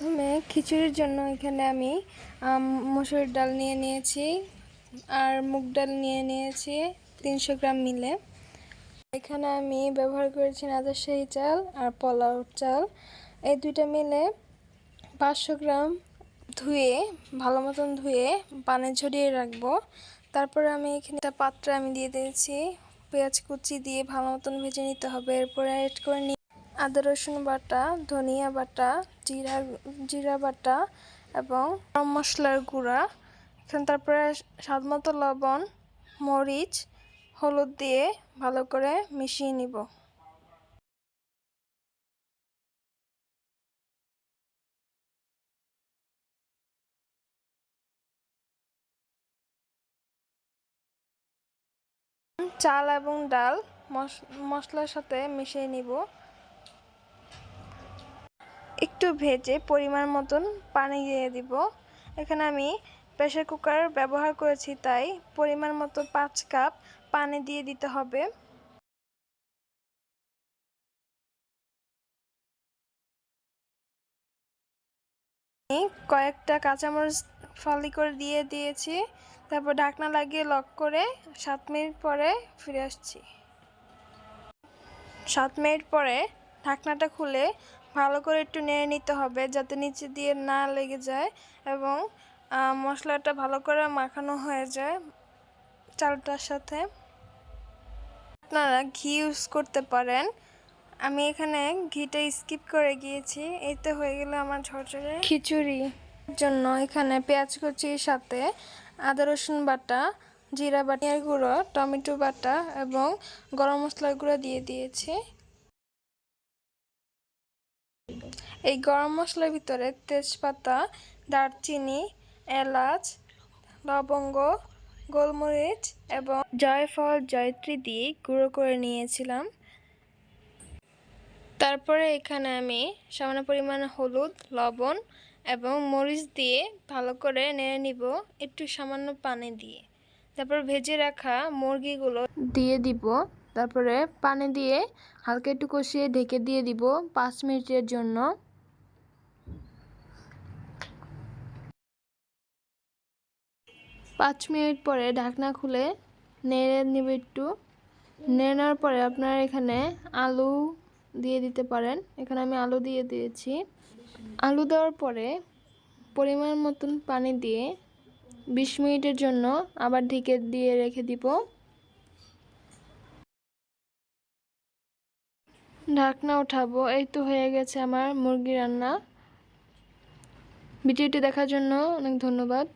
প্রথমে খিচুড়ির জন্য এখানে আমি মসুর ডাল নিয়ে নিয়েছি, আর মুগ ডাল নিয়ে নিয়েছি তিনশো গ্রাম মিলে। এখানে আমি ব্যবহার করেছি রাজশাহী চাল আর পোলাও চাল। এই দুইটা মিলে পাঁচশো গ্রাম ধুয়ে, ভালো মতন ধুয়ে পানি ঝরিয়ে রাখব। তারপরে আমি এখানে একটা পাত্রে আমি দিয়ে দিয়েছি। পেঁয়াজ কুচি দিয়ে ভালো মতন ভেজে নিতে হবে। এরপরে অ্যাড করে আদা, রসুন বাটা, ধনিয়া বাটা, জিরা জিরা বাটা এবং গরম মশলার গুঁড়া। এখানে তারপরে স্বাদ মতো লবণ, মরিচ, হলুদ দিয়ে ভালো করে মিশিয়ে নিব। চাল এবং ডাল মশ- মশলার সাথে মিশিয়ে নিব। একটু ভেজে পরিমাণ মতন পানি দিয়ে দিব। এখানে আমি প্রেসার কুকার ব্যবহার করেছি, তাই পরিমাণ মতো পাঁচ কাপ পানি দিয়ে দিতে হবে। কয়েকটা কাঁচামরিচ ফালি করে দিয়ে দিয়েছি, তারপর ঢাকনা লাগিয়ে লক করে সাত মিনিট পরে ফিরে আসছি। সাত মিনিট পরে ঢাকনাটা খুলে ভালো করে একটু নেড়ে নিতে হবে যাতে নিচে দিয়ে না লেগে যায় এবং মশলাটা ভালো করে মাখানো হয়ে যায় চালটার সাথে। আপনারা ঘি ইউজ করতে পারেন। আমি এখানে ঘিটা স্কিপ করে গিয়েছি। এতে হয়ে গেলে আমার ঝরঝরে খিচুড়ি। জন্য এখানে পেঁয়াজ কুচির সাথে আদা রসুন বাটা জিরা বাটিয়ার গুঁড়ো টমেটো বাটা এবং গরম মশলার গুঁড়ো দিয়ে দিয়েছি। এই গরম মশলার ভিতরে তেজপাতা, দারচিনি, এলাচ, লবঙ্গ, গোলমরিচ এবং জয়ফল, জয়ত্রী দিয়ে গুঁড়ো করে নিয়েছিলাম। তারপরে এখানে আমি সামান্য পরিমাণে হলুদ, লবণ এবং মরিচ দিয়ে ভালো করে নেড়ে নিব একটু সামান্য পানি দিয়ে। তারপর ভেজে রাখা মুরগিগুলো দিয়ে দিব। তারপরে পানি দিয়ে হালকা একটু কষিয়ে ঢেকে দিয়ে দিব পাঁচ মিনিটের জন্য। পাঁচ মিনিট পরে ঢাকনা খুলে নেড়ে নিব একটু। নেড়ে নেওয়ার পরে আপনার এখানে আলু দিয়ে দিতে পারেন। এখানে আমি আলু দিয়ে দিয়েছি। আলু দেওয়ার পরে পরিমাণ মতন পানি দিয়ে বিশ মিনিটের জন্য আবার ঢেকে দিয়ে রেখে দিব। ঢাকনা উঠাবো এই তো হয়ে গেছে আমার মুরগি রান্না। ভিডিওটি দেখার জন্য অনেক ধন্যবাদ।